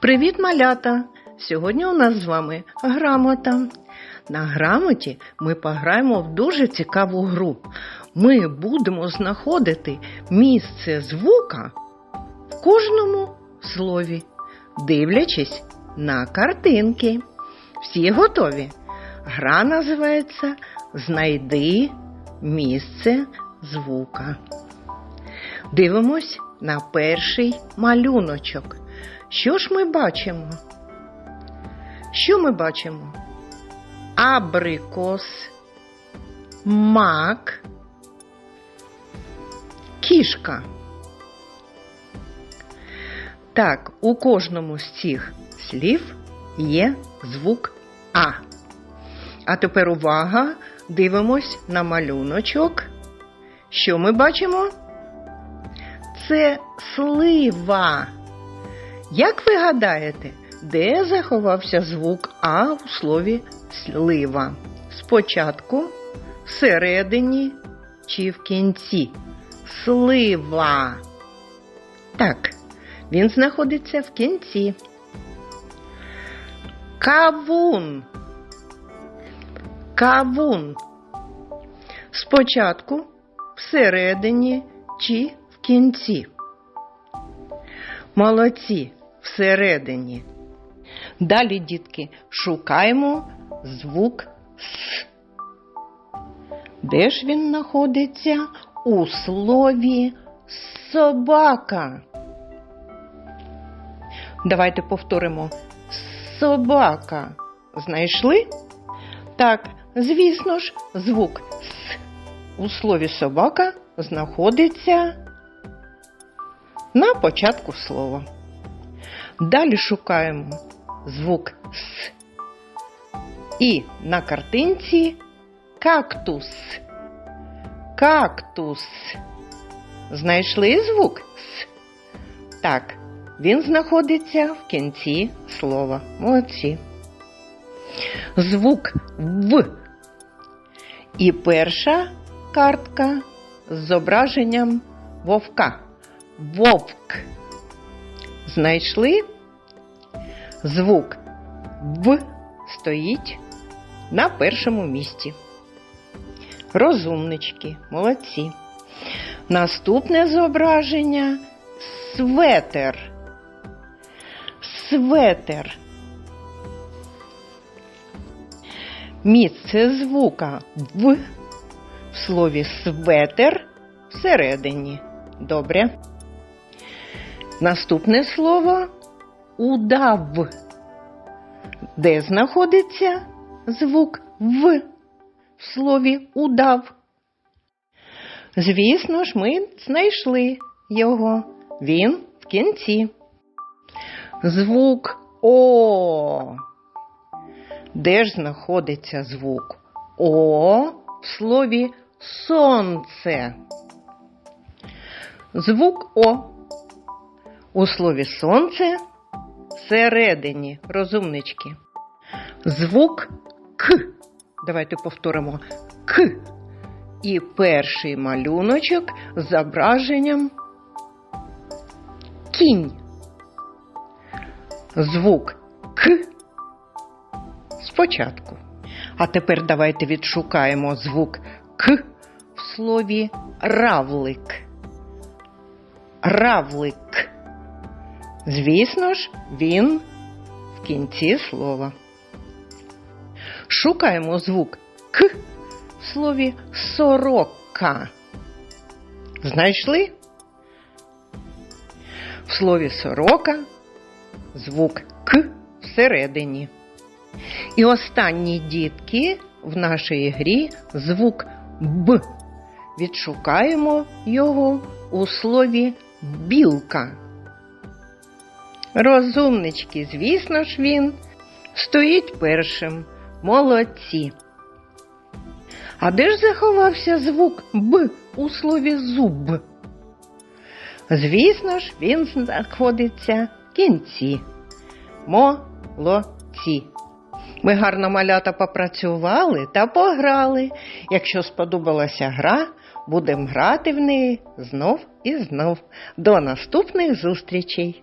Привіт, малята! Сьогодні у нас з вами грамота. На грамоті ми пограємо в дуже цікаву гру. Ми будемо знаходити місце звука в кожному слові, дивлячись на картинки. Всі готові? Гра називається Знайди місце звука. Дивимось на перший малюночок. Що ж ми бачимо? Що ми бачимо? Абрикос, мак, кішка. Так, у кожному з цих слів є звук А. А тепер увага, дивимось на малюночок. Що ми бачимо? Це слива. Як ви гадаєте, де заховався звук А у слові слива? Спочатку, всередині чи в кінці? Слива. Він знаходиться в кінці. Кавун. Кавун. Спочатку, всередині чи в кінці. Молодці всередині. Далі, дітки, шукаємо звук С. Де ж він знаходиться? У слові собака. Давайте повторимо. Собака. Знайшли? Так, звісно ж, звук С у слові собака знаходиться на початку слова. Далі шукаємо звук С. І на картинці кактус. Кактус. Знайшли звук С? Так, він знаходиться в кінці слова. Молодці. Звук В. І перша картка з зображенням вовка. Вовк. Знайшли? Звук В стоїть на першому місці. Розумнички, молодці. Наступне зображення светер. Светер. Місце звука В в слові светер всередині. Добре. Наступне слово удав. Де знаходиться звук В в слові удав? Звісно ж, ми знайшли його. Він в кінці. Звук О. Де ж знаходиться звук О в слові сонце? Звук О. У слові сонце всередині розумнички. Звук К. Давайте повторимо К. І перший малюночок з зображенням кінь. Звук К спочатку. А тепер давайте відшукаємо звук К в слові равлик. Равлик. Звісно ж, він в кінці слова. Шукаємо звук К в слові сорока. Знайшли? В слові сорока звук К всередині. І останні дітки в нашій грі звук Б. Відшукаємо його у слові білка. Розумнички, звісно ж, він стоїть першим. Молодці. А де ж заховався звук Б у слові зуб? Звісно ж, він знаходиться кінці. Молодці. Ми гарно малята попрацювали та пограли. Якщо сподобалася гра, будемо грати в неї знов і знов. До наступних зустрічей!